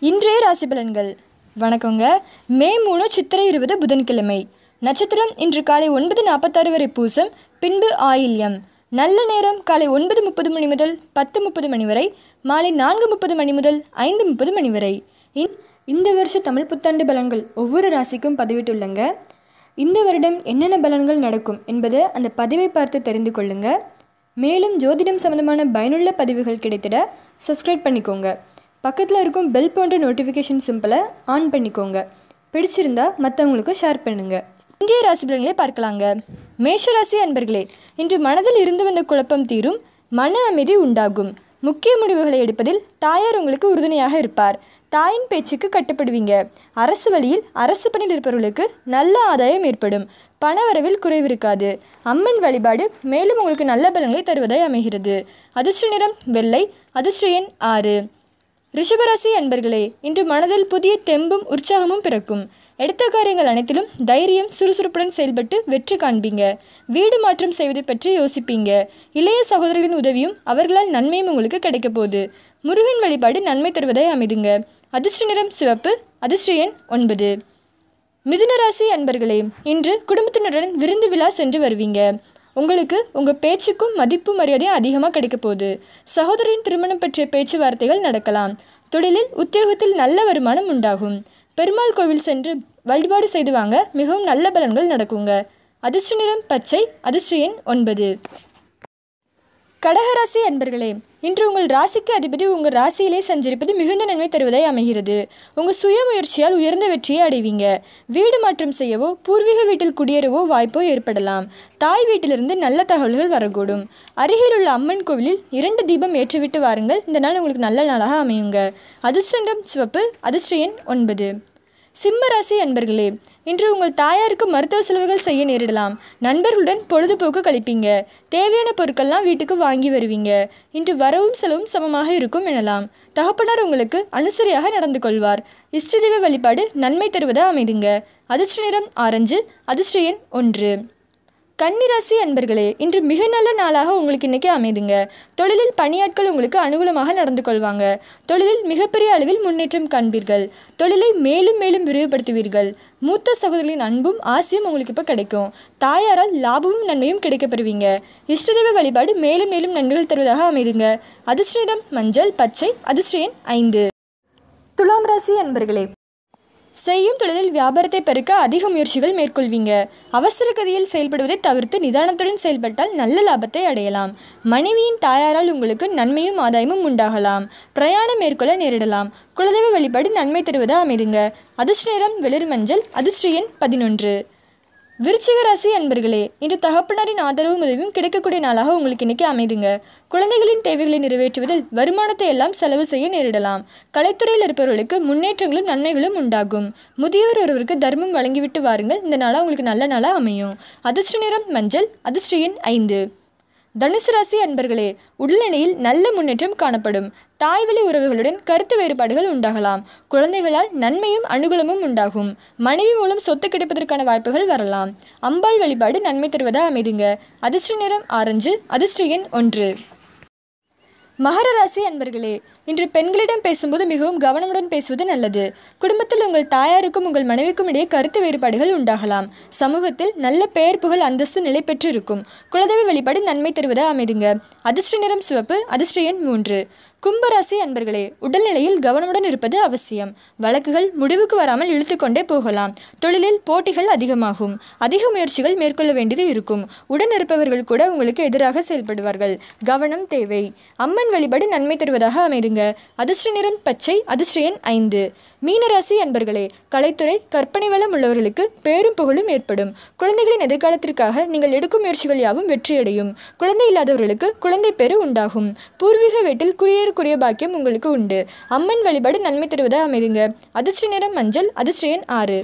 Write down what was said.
இன்றைய ராசி பலன்கள். வணக்கங்க. மே மூணு சித்திரை இருபது புதன்கிழமை. நட்சத்திரம் இன்று காலை ஒன்பது நாற்பத்தாறு வரை பூசம் பின்பு ஆயில்யம். நல்ல நேரம் காலை ஒன்பது முப்பது மணி முதல் பத்து முப்பது மணி வரை மாலை நான்கு முப்பது மணி முதல் ஐந்து முப்பது மணி வரை. இன்- இந்த வருஷ தமிழ் புத்தாண்டு பலன்கள் ஒவ்வொரு ராசிக்கும் பதிவிட்டுள்ளங்க. இந்த வருடம் என்னென்ன பலன்கள் நடக்கும் என்பதை அந்த பதிவை பார்த்து தெரிந்து கொள்ளுங்க. மேலும் ஜோதிடம் சம்பந்தமான பயனுள்ள பதிவுகள் கிடைத்திட சப்ஸ்கிரைப் பண்ணிக்கோங்க. பக்கத்தில் இருக்கும் பெல் போன்ற நோட்டிஃபிகேஷன் சிம்பிளை ஆன் பண்ணிக்கோங்க. பிடிச்சிருந்தா மற்றவங்களுக்கும் ஷேர் பண்ணுங்க. இன்றைய ராசி பலன்களை பார்க்கலாங்க. மேஷ ராசி அன்பர்களே இன்று மனதில் இருந்து வந்த குழப்பம் தீரும் மன அமைதி உண்டாகும். முக்கிய முடிவுகளை எடுப்பதில் தாயார் உங்களுக்கு உறுதுணையாக இருப்பார். தாயின் பேச்சுக்கு கட்டுப்படுவீங்க. அரசு வழியில் அரசு பணியில் இருப்பவர்களுக்கு நல்ல ஆதாயம் ஏற்படும். பணவரவில் குறைவிருக்காது அம்மன் வழிபாடு மேலும் உங்களுக்கு நல்ல பலன்களை தருவதாய் அமைகிறது. அதிர்ஷ்ட நிறம் வெள்ளை. அதிர்ஷ்ட எண் ஆறு. ரிஷபராசி அன்பர்களே இன்று மனதில் புதிய தெம்பும் உற்சாகமும் பிறக்கும். எடுத்த காரியங்கள் அனைத்திலும் தைரியம் சுறுசுறுப்புடன் செயல்பட்டு வெற்றி காண்பீங்க. வீடு மாற்றம் செய்வது பற்றி யோசிப்பீங்க. இளைய சகோதரர்களின் உதவியும் அவர்களால் நன்மையும் உங்களுக்கு கிடைக்க போகுது. முருகன் வழிபாடு நன்மை தருவதை அமைதுங்க. அதிர்ஷ்ட நிறம் சிவப்பு அதிர்ஷ்ட எண் ஒன்பது. மிதுனராசி அன்பர்களே இன்று குடும்பத்தினருடன் விருந்து விழா சென்று வருவீங்க. உங்களுக்கு உங்கள் பேச்சுக்கும் மதிப்பு மரியாதையும் அதிகமாக கிடைக்க போகுது. சகோதரின் திருமணம் பற்றிய பேச்சுவார்த்தைகள் நடக்கலாம். தொழிலில் உத்தியோகத்தில் நல்ல வருமானம் உண்டாகும். பெருமாள் கோவில் சென்று வழிபாடு செய்து வாங்க மிகவும் நல்ல பலன்கள் நடக்குங்க. அதிர்ஷ்ட நிறம் பச்சை அதிர்ஷ்ட எண் ஒன்பது. கடகராசி அன்பர்களே இன்று உங்கள் ராசிக்கு அதிபதி உங்கள் ராசியிலே சஞ்சரிப்பது மிகுந்த நன்மை தருவதாய் அமைகிறது. உங்கள் சுய முயற்சியால் உயர்ந்த வெற்றியை அடைவீங்க. வீடு மாற்றம் செய்யவோ பூர்வீக வீட்டில் குடியேறவோ வாய்ப்போ ஏற்படலாம். தாய் வீட்டிலிருந்து நல்ல தகவல்கள் வரக்கூடும். அருகில் உள்ள அம்மன் கோவிலில் இரண்டு தீபம் ஏற்றிவிட்டு வாருங்கள். இந்த நாள் உங்களுக்கு நல்ல நாளாக அமையுங்க. அதிர்ஷ்டம் சிவப்பு அதிர்ஷ்ட எண் ஒன்பது. சிம்ம ராசி அன்பர்களே இன்று உங்கள் தாயாருக்கு மருத்துவ செலவுகள் செய்ய நேரிடலாம். நண்பர்களுடன் பொழுதுபோக்கு கழிப்பீங்க. தேவையான பொருட்கள்லாம் வீட்டுக்கு வாங்கி வருவீங்க. இன்று வரவும் செலவும் சமமாக இருக்கும் எனலாம். தகப்பனார் உங்களுக்கு அனுசரியாக நடந்து கொள்வார். இஷ்டதெய்வ வழிபாடு நன்மை தருவதாக அமைதுங்க. அதிர்ஷ்ட நிறம் ஆரஞ்சு அதிர்ஷ்ட எண் ஒன்று. கன்னிராசி அன்பர்களே இன்று மிக நல்ல நாளாக உங்களுக்கு இன்னைக்கு அமைதுங்க. தொழிலில் பணியாட்கள் உங்களுக்கு அனுகூலமாக நடந்து கொள்வாங்க. தொழிலில் மிகப்பெரிய அளவில் முன்னேற்றம் காண்பீர்கள். தொழிலை மேலும் மேலும் விரிவுபடுத்துவீர்கள். மூத்த சகோதரிகளின் அன்பும் ஆசையும் உங்களுக்கு இப்போ கிடைக்கும். தாயாரால் லாபமும் நன்மையும் கிடைக்கப்பெறுவீங்க. இஷ்டதெய்வ வழிபாடு மேலும் மேலும் நன்மைகள் தருவதாக அமைதுங்க. அதிர்ஷ்ட மஞ்சள் பச்சை அதிர்ஷ்ட எண் ஐந்து. துலாம் ராசி அன்பர்களே செய்யும் தொழிலில் வியாபாரத்தை பெருக்க அதிக முயற்சிகள் மேற்கொள்வீங்க. அவசர கதியில் செயல்படுவதை தவிர்த்து நிதானத்துடன் செயல்பட்டால் நல்ல லாபத்தை அடையலாம். மனைவியின் தாயாரால் உங்களுக்கு நன்மையும் ஆதாயமும் உண்டாகலாம். பிரயாணம் மேற்கொள்ள நேரிடலாம். குலதெய்வ வழிபாடு நன்மை தருவதாக அமைதுங்க. அதிர்ஷ்ட நிறம் வெளிர் மஞ்சள் அதிர்ஷ்ட எண் பதினொன்று. விருச்சிக ராசி அன்பர்களே இன்று தகப்பனாரின் ஆதரவும் உதவியும் கிடைக்கக்கூடிய நாளாக உங்களுக்கு இன்னைக்கு அமைதுங்க. குழந்தைகளின் தேவைகளை நிறைவேற்றுவதில் வருமானத்தை எல்லாம் செலவு செய்ய நேரிடலாம். கலைத்துறையில் இருப்பவர்களுக்கு முன்னேற்றங்களும் நன்மைகளும் உண்டாகும். முதியவர் ஒருவருக்கு தர்மம் வழங்கிவிட்டு வாருங்கள். இந்த நாளாக உங்களுக்கு நல்ல நாளாக அமையும். அதிர்ஷ்ட நிறம் மஞ்சள் அதிர்ஷ்ட எண் ஐந்து. தனுசு ராசி அன்பர்களே உடல்நிலையில் நல்ல முன்னேற்றம் காணப்படும். தாய்வழி உறவுகளுடன் கருத்து வேறுபாடுகள் உண்டாகலாம். குழந்தைகளால் நன்மையும் அனுகூலமும் உண்டாகும். மனைவி மூலம் சொத்து கிடைப்பதற்கான வாய்ப்புகள் வரலாம். அம்பாள் வழிபாடு நன்மை தருவதாக அமைதிங்க. அதிர்ஷ்ட நிறம் ஆரஞ்சு அதிர்ஷ்ட எண் ஒன்று. மகர ராசி அன்பர்களே இன்று பெண்களிடம் பேசும்போது மிகவும் கவனமுடன் பேசுவது நல்லது. குடும்பத்தில் உங்கள் தாயாருக்கும் உங்கள் மனைவிக்கும் இடையே கருத்து வேறுபாடுகள் உண்டாகலாம். சமூகத்தில் நல்ல பெயர் புகழ் அந்தஸ்து நிலை பெற்று இருக்கும் குலதெய்வ வழிபாடு நன்மை தருவதா அமைதுங்க. அதிர்ஷ்ட நிறம் சிவப்பு அதிர்ஷ்ட எண் மூன்று. கும்பராசி அன்பர்களே உடல்நிலையில் கவனமுடன் இருப்பது அவசியம். வழக்குகள் முடிவுக்கு வராமல் இழுத்துக்கொண்டே போகலாம். தொழிலில் போட்டிகள் அதிகமாகும். அதிக முயற்சிகள் மேற்கொள்ள வேண்டியது இருக்கும். உடன் இருப்பவர்கள் கூட உங்களுக்கு எதிராக செயல்படுவார்கள். கவனம் தேவை. அம்மன் வழிபாடு நன்மை தருவதாக அமைதுங்க. அதிர்ஷ்ட நிறம் பச்சை அதிர்ஷ்ட எண் ஐந்து. மீனராசி அன்பர்களே கலைத்துறை கற்பனை வளம் உள்ளவர்களுக்கு பேரும் புகழும் ஏற்படும். குழந்தைகளின் எதிர்காலத்திற்காக நீங்கள் எடுக்கும் முயற்சிகள் யாவும் வெற்றியடையும். குழந்தை இல்லாதவர்களுக்கு குழந்தை பேரு உண்டாகும். பூர்வீக வீட்டில் குடியேறக்கூடிய பாக்கியம் உங்களுக்கு உண்டு. அம்மன் வழிபாடு நன்மை தருவதாக அமைதுங்க. அதிர்ஷ்ட நிறம் மஞ்சள் அதிர்ஷ்ட எண் ஆறு.